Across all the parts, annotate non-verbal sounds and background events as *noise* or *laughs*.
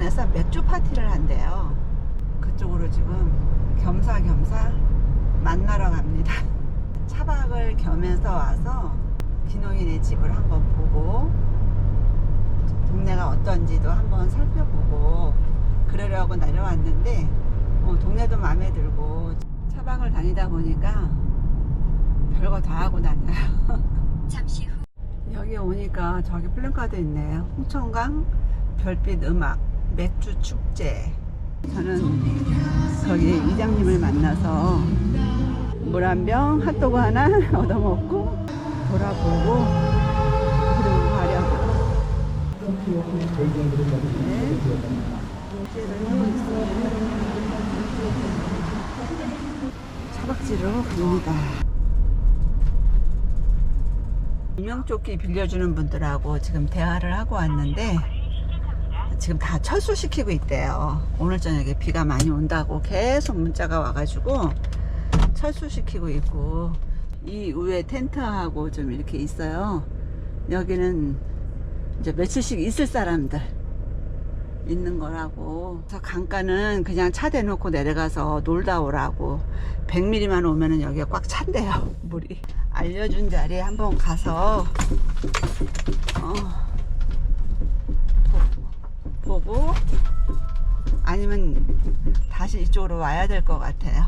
홍천에서 맥주 파티를 한대요. 그쪽으로 지금 겸사겸사 만나러 갑니다. *laughs* 차박을 겸해서 와서 기농이네 집을 한번 보고 동네가 어떤지도 한번 살펴보고 그러려고 내려왔는데 어, 동네도 마음에 들고 차박을 다니다 보니까 별거 다 하고 다녀요. *laughs* 잠시 후 여기 오니까 저기 플랜카드 있네요. 홍천강 별빛 음악 맥주 축제. 저는 거기 이장님을 만나서 물 한 병, 핫도그 하나 *laughs* 얻어먹고 돌아보고 그리고 가려고. 네. 축제를 하고 있습니다. 차박지로 갑니다. 유명조끼 빌려주는 분들하고 지금 대화를 하고 왔는데 지금 다 철수시키고 있대요. 오늘 저녁에 비가 많이 온다고 계속 문자가 와가지고 철수시키고 있고 이 위에 텐트하고 좀 이렇게 있어요. 여기는 이제 며칠씩 있을 사람들 있는 거라고. 저 강가는 그냥 차 대놓고 내려가서 놀다 오라고. 100mm만 오면은 여기가 꽉 찬대요, 물이. 알려준 자리에 한번 가서, 어, 보- 보고, 아니면 다시 이쪽으로 와야 될 것 같아요.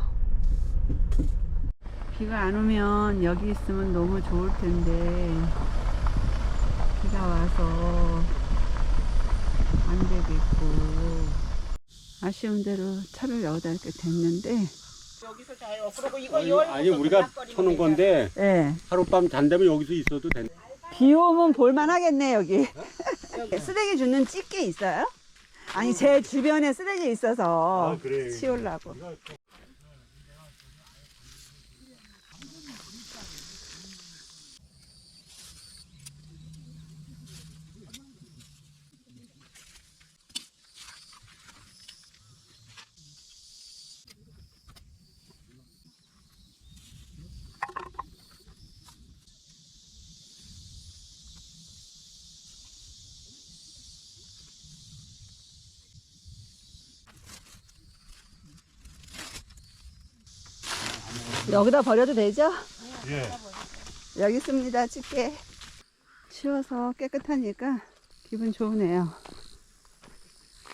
비가 안 오면 여기 있으면 너무 좋을 텐데, 비가 와서 안 되겠고 아쉬운 대로 차를 여기다 이렇게 댔는데 여기서 자요. 그리고 이거 아니, 열 아니 우리가 쳐놓은 건데 예. 하룻밤 잔다면 여기서 있어도 돼. 비 오면 볼만 하겠네 여기 쓰레기 주는 집게 있어요? 아니 제 주변에 쓰레기 있어서 아. 치우려고 여기다 버려도 되죠? 예. 여기 있습니다 집게 치워서 깨끗하니까 기분 좋으네요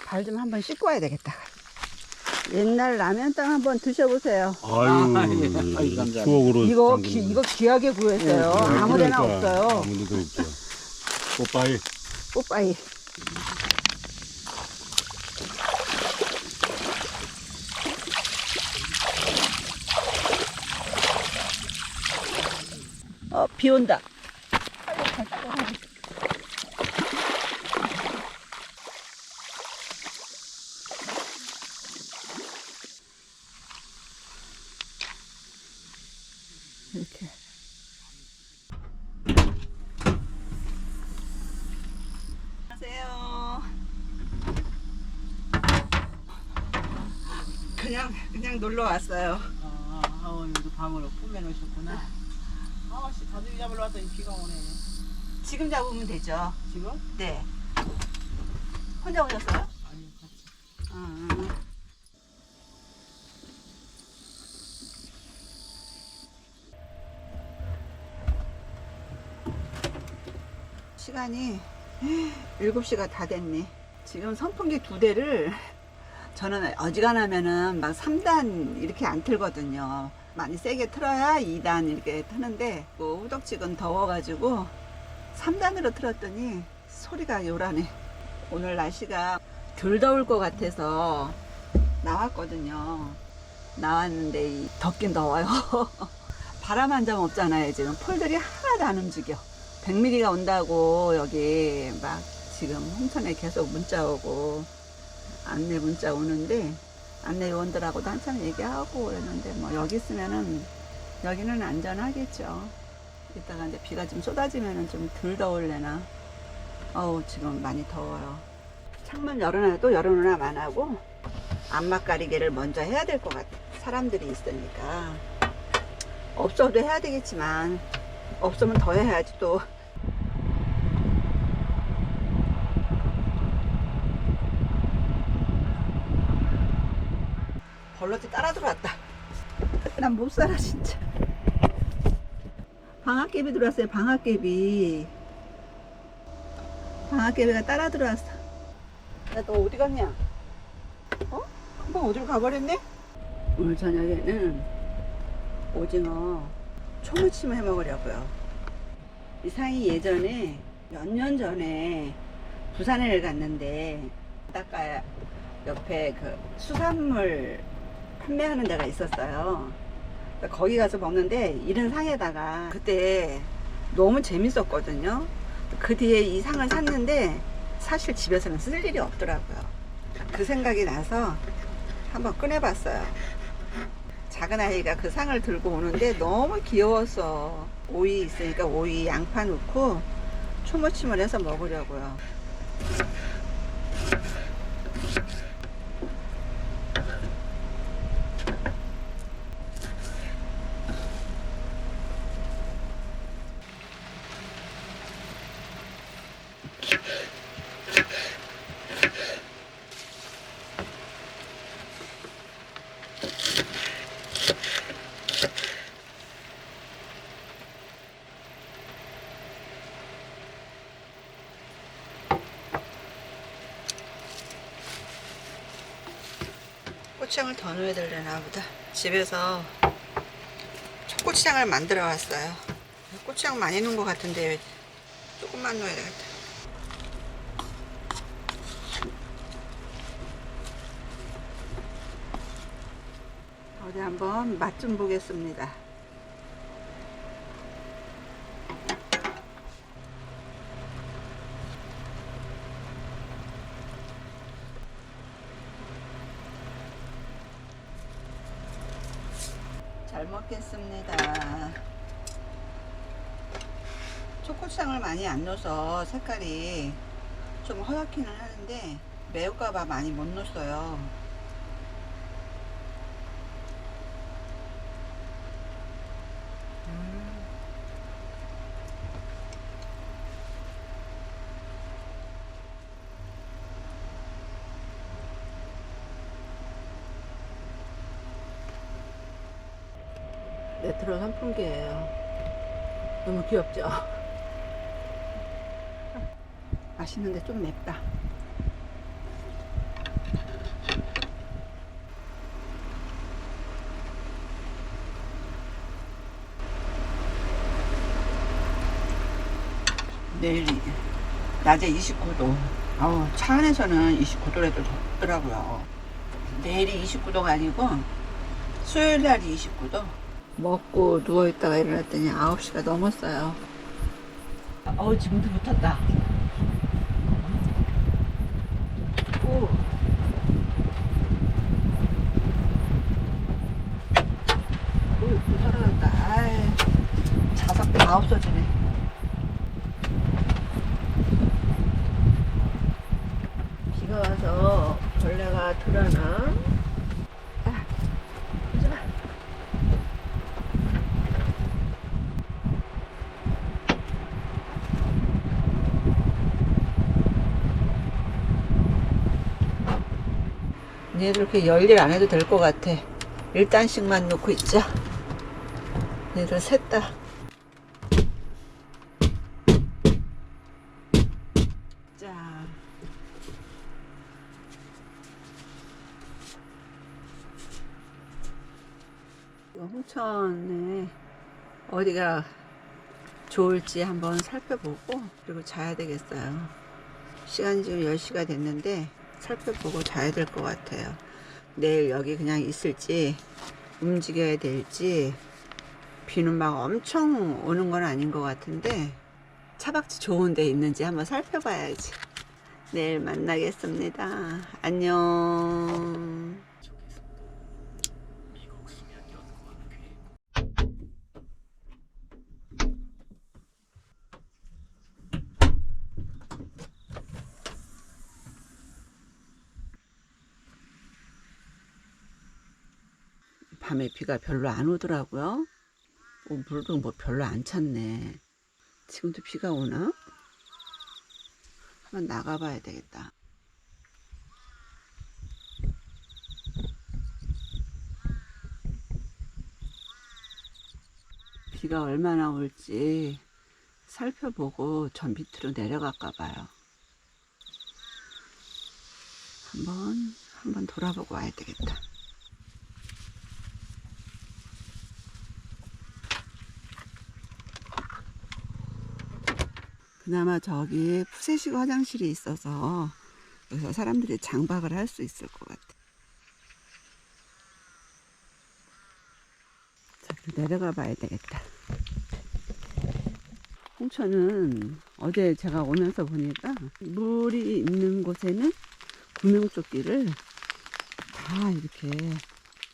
발 좀 한번 씻고 와야 되겠다 옛날 라면 땅 한번 드셔보세요 아유, *laughs* 추억으로. 이거 담그는 기, 거. 이거 귀하게 구했어요 네, 아무데나 그러니까. 없어요 아무데도 없죠. 오빠이. 뽀빠이 비 온다. 이렇게. 안녕하세요. 그냥 그냥 놀러 왔어요. 아, 아, 여기도 방으로 꾸며놓으셨구나. 아씨, 다들 잡으러 왔더니 비가 오네. 지금 잡으면 되죠. 지금? 네. 혼자 오셨어요? 아니, 같이. 음. 시간이 *gasps* 7시가 다 됐네. 지금 선풍기 두 대를 저는 어지간하면은 막 3단 이렇게 안 틀거든요. 많이 세게 틀어야 2단 이렇게 트는데 그 후덕지근 더워가지고 3단으로 틀었더니 소리가 요란해. 오늘 날씨가 덜 더울 것 같아서 나왔거든요. 나왔는데 이 덥긴 더워요. *laughs* 바람 한 점 없잖아요. 지금 폴들이 하나도 안 움직여. 100mm가 온다고 여기 막 지금 홍천에 계속 문자 오고 안내 문자 오는데 안내 요원들하고도 한참 얘기하고 그랬는데 뭐 여기 있으면은 여기는 안전하겠죠. 이따가 이제 비가 좀 쏟아지면은 좀 덜 더울래나. 어우 지금 많이 더워요. 창문 열어놔도 열어놓으면 안 하고 안막 가리개를 먼저 해야 될 것 같아. 사람들이 있으니까 없어도 해야 되겠지만 없으면 더 해야지 또 벌러지 따라 들어왔다 난 못 살아 진짜 방학개비 들어왔어요 방학개비 방학개비가 따라 들어왔어 야 너 어디 갔냐 어? 금방 어디로 가버렸네? 오늘 저녁에는 오징어 초무침 해 먹으려고요. 이상이 예전에 몇 년 전에 부산에 갔는데 바닷가 옆에 그 수산물 판매하는 데가 있었어요. 거기 가서 먹는데 이른 상에다가 그때 너무 재밌었거든요. 그 뒤에 이 상을 샀는데 사실 집에서는 쓸 일이 없더라고요. 그 생각이 나서 한번 꺼내봤어요. 작은 아이가 그 상을 들고 오는데 너무 귀여웠어. 오이 있으니까 오이 양파 넣고 초무침을 해서 먹으려고요. 고추장을 더 넣어야 되려나 보다. 집에서 초고추장을 만들어 왔어요. 고추장 많이 넣은 것 같은데 조금만 넣어야 되겠다. 어디 한번 맛 좀 보겠습니다. 잘 먹겠습니다. 초고추장을 많이 안 넣어서 색깔이 좀 허옇기는 하는데 매울까봐 많이 못 넣었어요. 레트로 선풍기예요. 너무 귀엽죠? 맛있는데 좀 맵다. 내일이 낮에 29도. 아우, 차 안에서는 29도라도 덥더라고요. 내일이 29도가 아니고 수요일 날이 29도. 먹고 누워있다가 일어났더니 9시가 넘었어요. 어우, 지금도 붙었다. 오. 오, 또 살아났다. 아이, 자석 다 없어지네. 비가 와서 벌레가 들어나? 아, 오지 마. 얘들 그렇게 열일 안 해도 될 것 같아. 일단씩만 놓고 있자. 얘들 셋 다. 자. 홍천에 어디가 좋을지 한번 살펴보고 그리고 자야 되겠어요. 시간이 지금 10시가 됐는데 살펴보고 자야 될 것 같아요. 내일 여기 그냥 있을지 움직여야 될지 비는 막 엄청 오는 건 아닌 것 같은데 차박지 좋은 데 있는지 한번 살펴봐야지. 내일 만나겠습니다. 안녕. 밤에 비가 별로 안 오더라고요. 어, 물도 뭐 별로 안 찼네. 지금도 비가 오나? 한번 나가봐야 되겠다. 비가 얼마나 올지 살펴보고 저 밑으로 내려갈까 봐요. 한번 한번 돌아보고 와야 되겠다. 그나마 저기 푸세식 화장실이 있어서 여기서 사람들이 장박을 할 수 있을 것 같아. 자, 그럼 내려가 봐야 되겠다. 홍천은 어제 제가 오면서 보니까 물이 있는 곳에는 구명조끼를 다 이렇게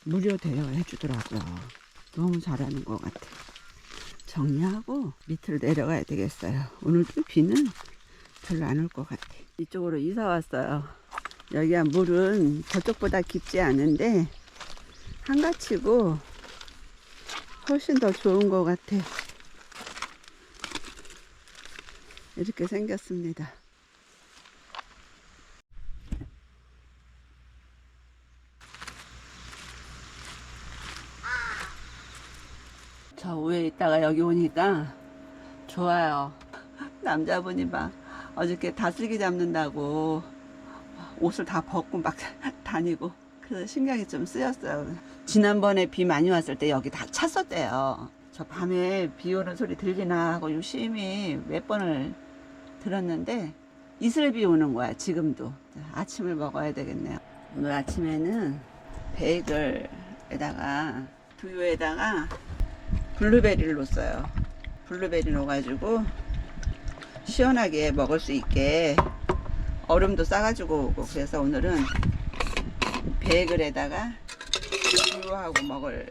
무료 대여해 주더라고요. 너무 잘하는 것 같아. 정리하고 밑으로 내려가야 되겠어요. 오늘도 비는 별로 안 올 것 같아. 이쪽으로 이사 왔어요. 여기가 물은 저쪽보다 깊지 않은데 한가치고 훨씬 더 좋은 것 같아. 이렇게 생겼습니다. 저 위에 있다가 여기 오니까 좋아요. 남자분이 막 어저께 다슬기 잡는다고 옷을 다 벗고 막 *laughs* 다니고 그래서 신경이 좀 쓰였어요. 지난번에 비 많이 왔을 때 여기 다 찼었대요. 저 밤에 비 오는 소리 들리나 하고 유심히 몇 번을 들었는데 이슬비 오는 거야 지금도 아침을 먹어야 되겠네요. 오늘 아침에는 베이글에다가 두유에다가 블루베리를 넣었어요. 블루베리 넣어가지고 시원하게 먹을 수 있게 얼음도 싸가지고 오고 그래서 오늘은 베이글에다가 우유하고 먹을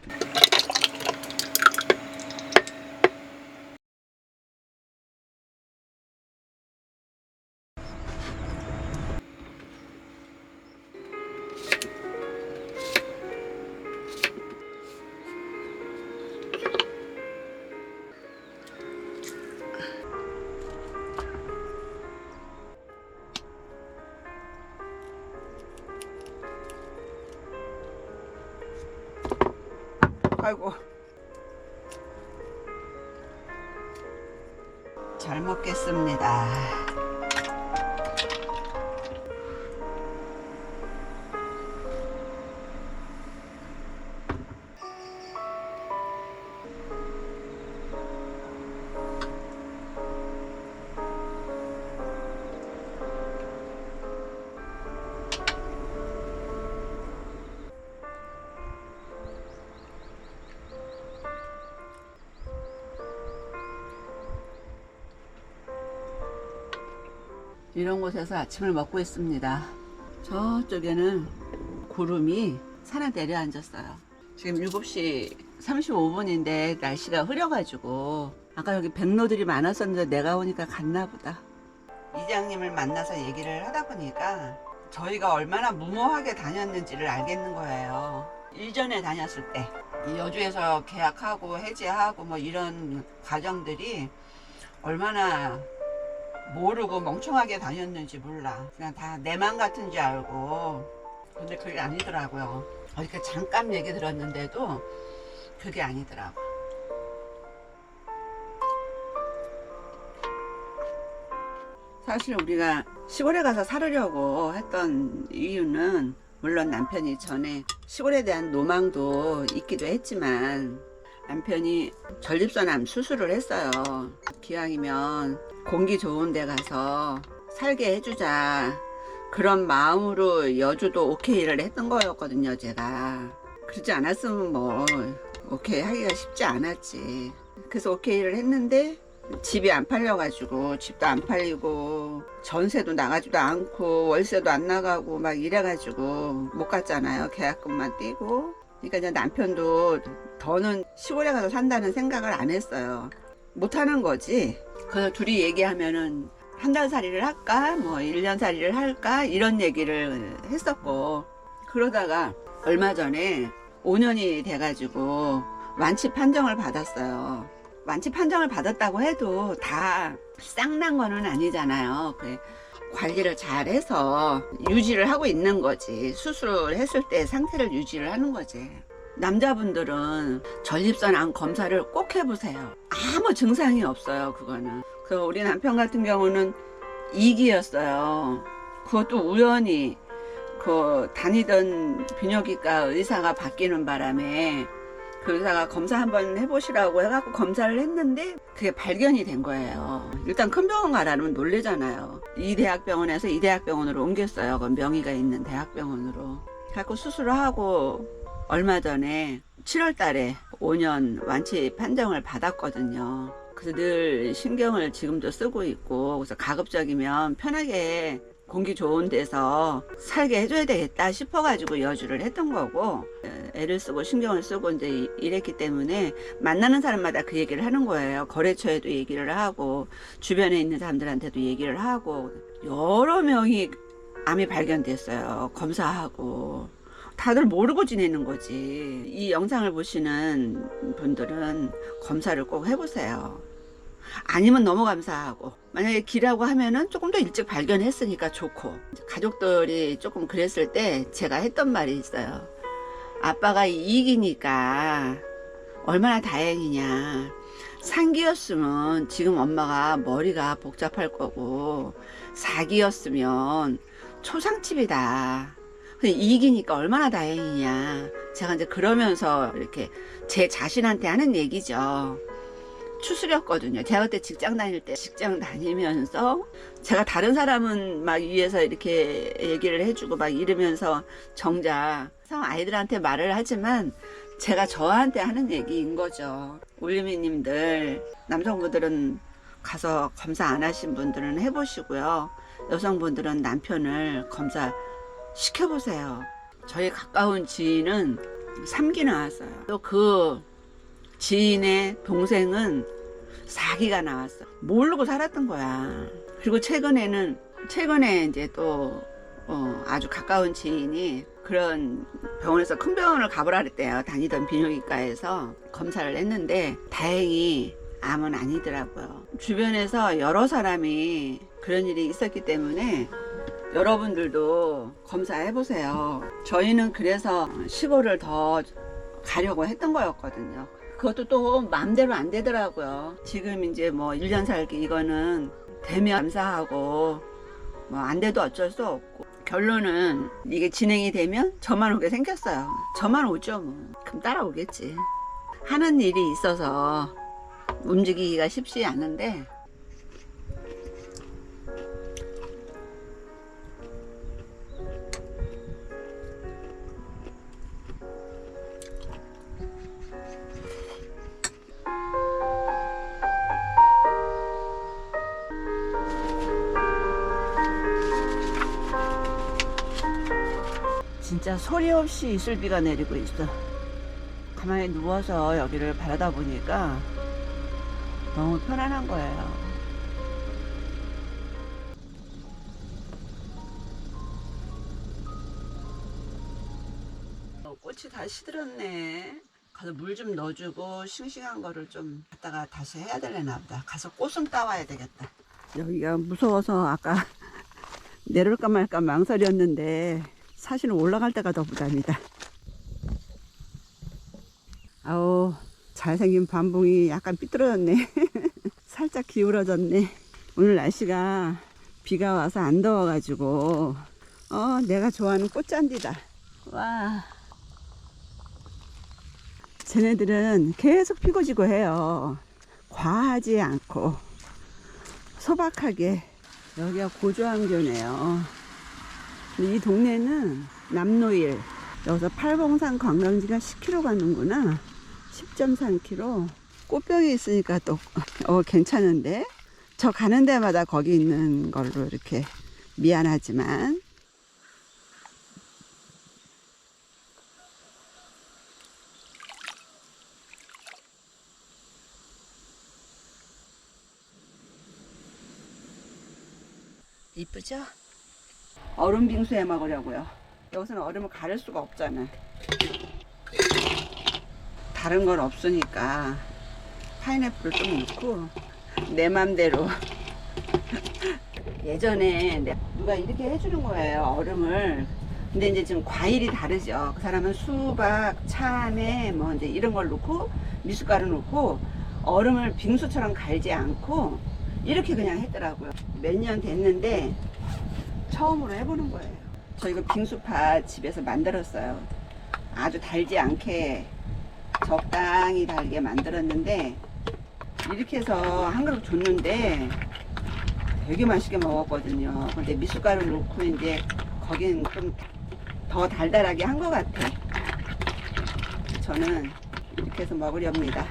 아이 이런 곳에서 아침을 먹고 있습니다. 저쪽에는 구름이 산에 내려앉았어요. 지금 7시 35분인데 날씨가 흐려가지고 아까 여기 백로들이 많았었는데 내가 오니까 갔나 보다. 이장님을 만나서 얘기를 하다 보니까 저희가 얼마나 무모하게 다녔는지를 알겠는 거예요. 일전에 다녔을 때. 이 여주에서 계약하고 해지하고 뭐 이런 과정들이 얼마나 모르고 멍청하게 다녔는지 몰라. 그냥 다 내 맘 같은 줄 알고. 근데 그게 아니더라고요. 이렇게 잠깐 얘기 들었는데도 그게 아니더라고. 사실 우리가 시골에 가서 살으려고 했던 이유는 물론 남편이 전에 시골에 대한 로망도 있기도 했지만 남편이 전립선암 수술을 했어요. 기왕이면 공기 좋은 데 가서 살게 해주자. 그런 마음으로 여주도 오케이를 했던 거였거든요, 제가. 그러지 않았으면 뭐, 오케이 하기가 쉽지 않았지. 그래서 오케이를 했는데, 집이 안 팔려가지고, 집도 안 팔리고, 전세도 나가지도 않고, 월세도 안 나가고, 막 이래가지고, 못 갔잖아요. 계약금만 떼고. 그러니까 이제 남편도 더는 시골에 가서 산다는 생각을 안 했어요. 못 하는 거지. 그래서 둘이 얘기하면은 한 달 살이를 할까? 뭐 1년 살이를 할까? 이런 얘기를 했었고 그러다가 얼마 전에 5년이 돼가지고 완치 판정을 받았어요. 완치 판정을 받았다고 해도 다 쌍난 거는 아니잖아요. 그 관리를 잘 해서 유지를 하고 있는 거지. 수술을 했을 때 상태를 유지를 하는 거지. 남자분들은 전립선 암 검사를 꼭 해보세요. 아무 증상이 없어요, 그거는. 그 우리 남편 같은 경우는 이기였어요. 그것도 우연히 그 다니던 비뇨기과 의사가 바뀌는 바람에 그 의사가 검사 한번 해보시라고 해갖고 검사를 했는데 그게 발견이 된 거예요. 일단 큰 병원 가라면 놀래잖아요. 이 대학병원에서 이 대학병원으로 옮겼어요. 그 명의가 있는 대학병원으로. 갖고 수술을 하고 얼마 전에 7월 달에 5년 완치 판정을 받았거든요. 그래서 늘 신경을 지금도 쓰고 있고, 그래서 가급적이면 편하게 공기 좋은 데서 살게 해줘야 되겠다 싶어가지고 여주를 했던 거고, 애를 쓰고 신경을 쓰고 이제 이- 이랬기 때문에 만나는 사람마다 그 얘기를 하는 거예요. 거래처에도 얘기를 하고, 주변에 있는 사람들한테도 얘기를 하고, 여러 명이 암이 발견됐어요. 검사하고. 다들 모르고 지내는 거지. 이 영상을 보시는 분들은 검사를 꼭 해보세요. 아니면 너무 감사하고. 만약에 기라고 하면은 조금 더 일찍 발견했으니까 좋고. 가족들이 조금 그랬을 때 제가 했던 말이 있어요. 아빠가 이기니까 얼마나 다행이냐. 상기였으면 지금 엄마가 머리가 복잡할 거고, 사기였으면 초상집이다. 근데 이기니까 얼마나 다행이냐. 제가 이제 그러면서 이렇게 제 자신한테 하는 얘기죠. 추스렸거든요. 제가 그때 직장 다닐 때 직장 다니면서 제가 다른 사람은 막 위에서 이렇게 얘기를 해주고 막 이러면서 정작 아이들한테 말을 하지만 제가 저한테 하는 얘기인 거죠. 올리미님들 남성분들은 가서 검사 안 하신 분들은 해보시고요. 여성분들은 남편을 검사 시켜보세요. 저희 가까운 지인은 3기 나왔어요. 또그 지인의 동생은 4기가 나왔어. 모르고 살았던 거야. 그리고 최근에는, 최근에 이제 또, 어, 아주 가까운 지인이 그런 병원에서 큰 병원을 가보라 그랬대요. 다니던 비뇨기과에서 검사를 했는데 다행히 암은 아니더라고요. 주변에서 여러 사람이 그런 일이 있었기 때문에 여러분들도 검사해 보세요. 저희는 그래서 시골을 더 가려고 했던 거였거든요. 그것도 또 마음대로 안 되더라고요. 지금 이제 뭐 1년 살기 이거는 되면 감사하고 뭐 안 돼도 어쩔 수 없고 결론은 이게 진행이 되면 저만 오게 생겼어요. 저만 오죠 뭐. 그럼 따라오겠지. 하는 일이 있어서 움직이기가 쉽지 않은데 진짜 소리 없이 이슬비가 내리고 있어. 가만히 누워서 여기를 바라다 보니까 너무 편안한 거예요. 어, 꽃이 다 시들었네. 가서 물 좀 넣어주고 싱싱한 거를 좀 갖다가 다시 해야 되려나 보다. 가서 꽃은 따와야 되겠다. 여기가 무서워서 아까 *laughs* 내려올까 말까 망설였는데 사실은 올라갈 때가 더 부담이다. 아우 잘생긴 반봉이 약간 삐뚤어졌네. *laughs* 살짝 기울어졌네. 오늘 날씨가 비가 와서 안 더워가지고 어 내가 좋아하는 꽃잔디다. 와. 쟤네들은 계속 피고 지고 해요. 과하지 않고 소박하게 여기가 고조항교네요. 이 동네는 남노일. 여기서 팔봉산 관광지가 10km 가는구나. 10.3km 꽃병이 있으니까 또 *laughs* 어, 괜찮은데? 저 가는 데마다 거기 있는 걸로 이렇게 미안하지만. 이쁘죠? 얼음 빙수 해 먹으려고요. 여기서는 얼음을 가릴 수가 없잖아. 다른 건 없으니까 파인애플을 좀 넣고 내 맘대로 *laughs* 예전에 내- 누가 이렇게 해주는 거예요 얼음을 근데 이제 지금 과일이 다르죠 그 사람은 수박, 참외 뭐 이제 이런 걸 넣고 미숫가루 넣고 얼음을 빙수처럼 갈지 않고 이렇게 그냥 했더라고요 몇 년 됐는데 처음으로 해보는 거예요 저 이거 빙수파 집에서 만들었어요 아주 달지 않게 적당히 달게 만들었는데 이렇게 해서 한 그릇 줬는데 되게 맛있게 먹었거든요. 근데 미숫가루 넣고 이제 거긴 좀 더 달달하게 한 것 같아. 저는 이렇게 해서 먹으렵니다.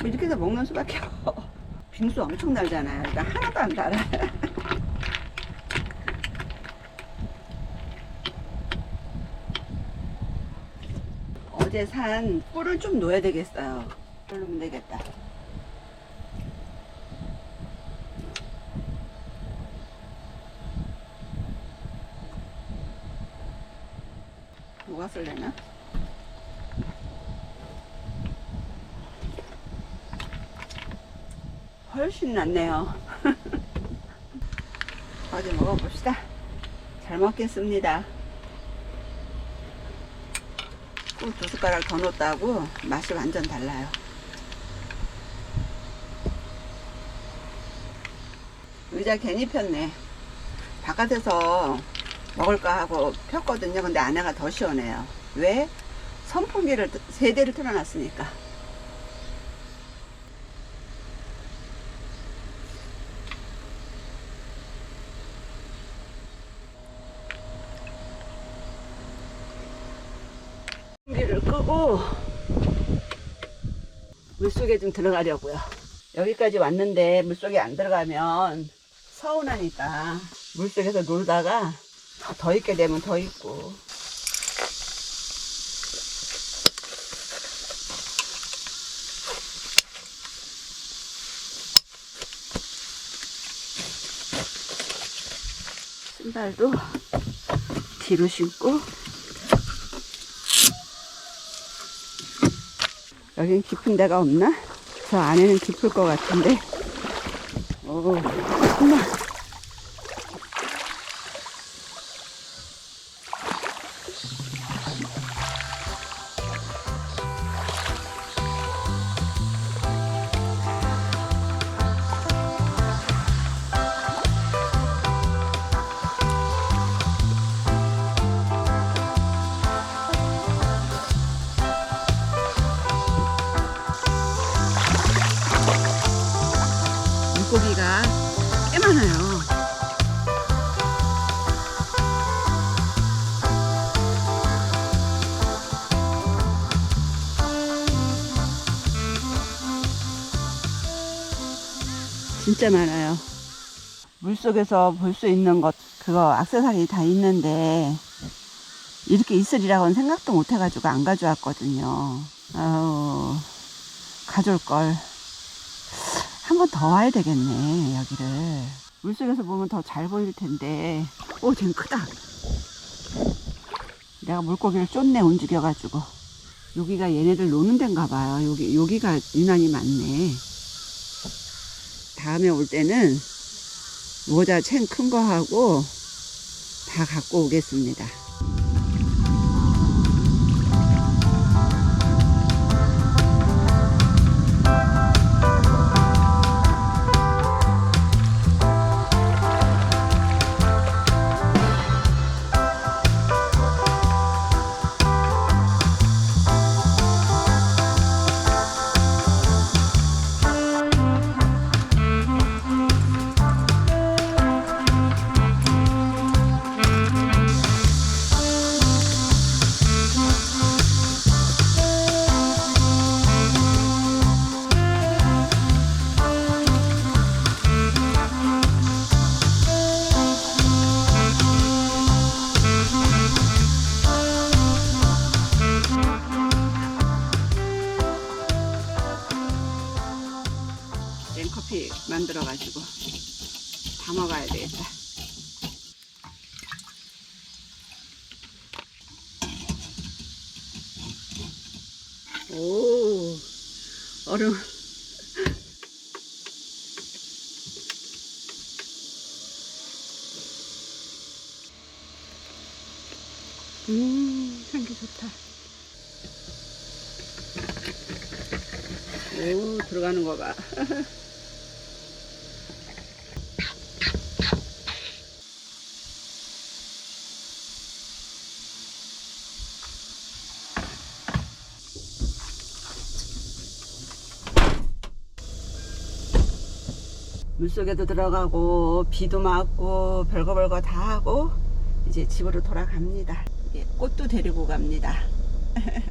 뭐 이렇게 해서 먹는 수밖에 없어. *laughs* 빙수 엄청 달잖아요. 그러니까 하나도 안 달아요. 어제 산 꿀을 좀 넣어야 되겠어요. 꿀 넣으면 되겠다. 뭐가 쓸래나? 훨씬 낫네요. *laughs* 어디 먹어봅시다. 잘 먹겠습니다. 꿀 두 숟가락 더 넣었다고 맛이 완전 달라요. 의자 괜히 폈네. 바깥에서 먹을까 하고 폈거든요. 근데 안에가 더 시원해요. 왜? 선풍기를 트- 세 대를 틀어놨으니까. 선풍기를 끄고 물속에 좀 들어가려고요. 여기까지 왔는데 물속에 안 들어가면 서운하니까 물속에서 놀다가 더 있게 되면 더 있고 신발도 뒤로 신고 여긴 깊은 데가 없나? 저 안에는 깊을 것 같은데 오 정말 물고기가 꽤 많아요. 진짜 많아요. 물속에서 볼 수 있는 것, 그거 악세사리 다 있는데, 이렇게 있으리라고는 생각도 못 해가지고 안 가져왔거든요. 아우, 가져올걸. 한 번 더 와야 되겠네, 여기를. 물속에서 보면 더 잘 보일 텐데. 오, 쟤는 크다. 내가 물고기를 쫓네, 움직여 가지고. 여기가 얘네들 노는 데인가 봐요. 여기, 여기가 유난히 많네. 다음에 올 때는 모자 챙 큰 거 하고 다 갖고 오겠습니다. 커피 만들어가지고 다 먹어야 되겠다. 오, 얼음. *laughs* 음, 향기 좋다. 오, 들어가는 거 봐. *laughs* 물속에도 들어가고 비도 맞고 별거 별거 다 하고 이제 집으로 돌아갑니다. 예, 꽃도 데리고 갑니다. *laughs*